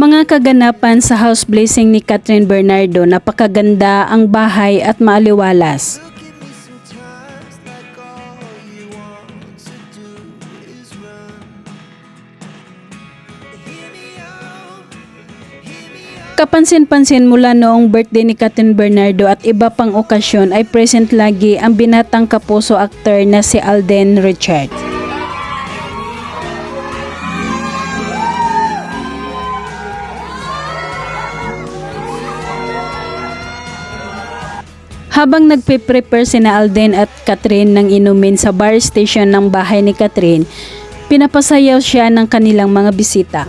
Mga kaganapan sa house blazing ni Catherine Bernardo, napakaganda ang bahay at maaliwalas. Kapansin-pansin mula noong birthday ni Catherine Bernardo at iba pang okasyon ay present lagi ang binatang kapuso actor na si Alden Richard. Habang nagpe-prepare sina Alden at Catherine ng inumin sa bar station ng bahay ni Catherine, pinapasayaw siya ng kanilang mga bisita.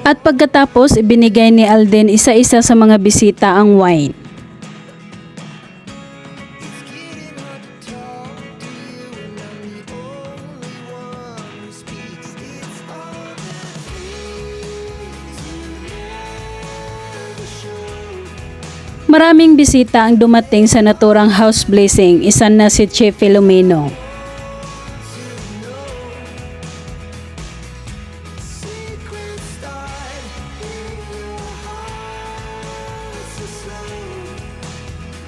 At pagkatapos, ibinigay ni Alden isa-isa sa mga bisita ang wine. Maraming bisita ang dumating sa naturang house blessing, isa na si Che Filomeno.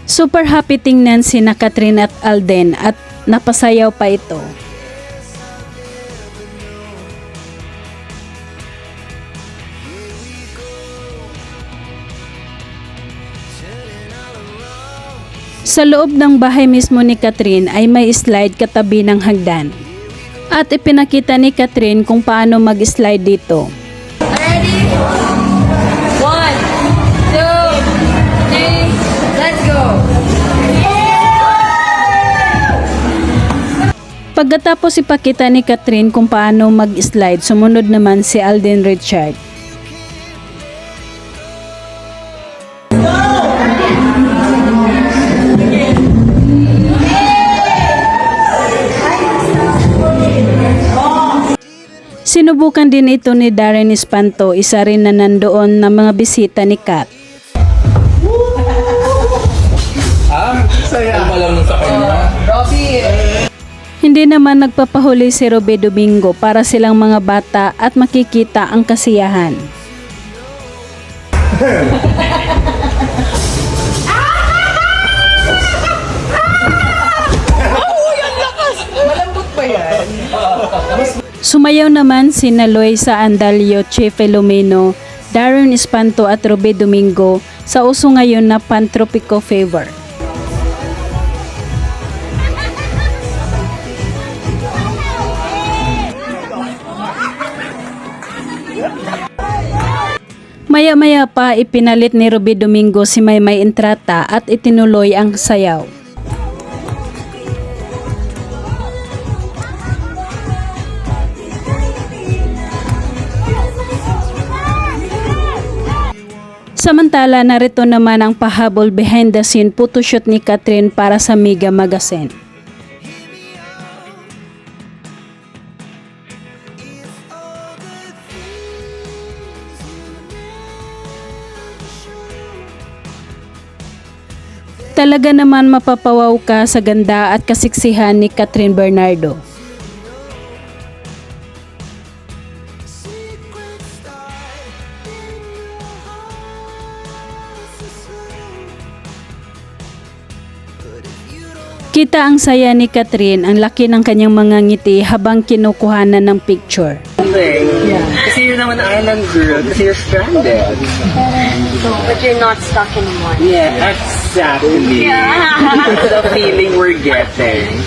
Super happy tingnan si na Catherine at Alden at napasayaw pa ito. Sa loob ng bahay mismo ni Catherine ay may slide katabi ng hagdan. At ipinakita ni Catherine kung paano mag-slide dito. Ready? One, two, three, let's go. Pagkatapos ipakita ni Catherine kung paano mag-slide, sumunod naman si Alden Richard. Sinubukan din ito ni Darren Espanto, isa rin na nandoon na mga bisita ni Kat. Ah, saya. Ano lang sa kanya? Hindi naman nagpapahuli si Robe Domingo para silang mga bata at makikita ang kasiyahan. Sumayaw naman si Loisa Andalio, Che Filomeno, Darren Espanto at Robe Domingo sa uso ngayon na Pantropico Fever. Maya-maya pa ipinalit ni Ruby Domingo si Maymay Entrata at itinuloy ang sayaw. Samantala, narito naman ang pahabol behind the scene photoshoot ni Catherine para sa Mega Magazine. Talaga naman mapapawaw ka sa ganda at kasiksihan ni Catherine Bernardo. Kita ang saya ni Catherine, ang laki ng kanyang mga ngiti habang kinukuhanan ng picture. Yeah. Kasi you're naman island girl, kasi you're stranded. But you're not stuck anymore. Yeah, exactly. Yeah. That's the feeling we're getting.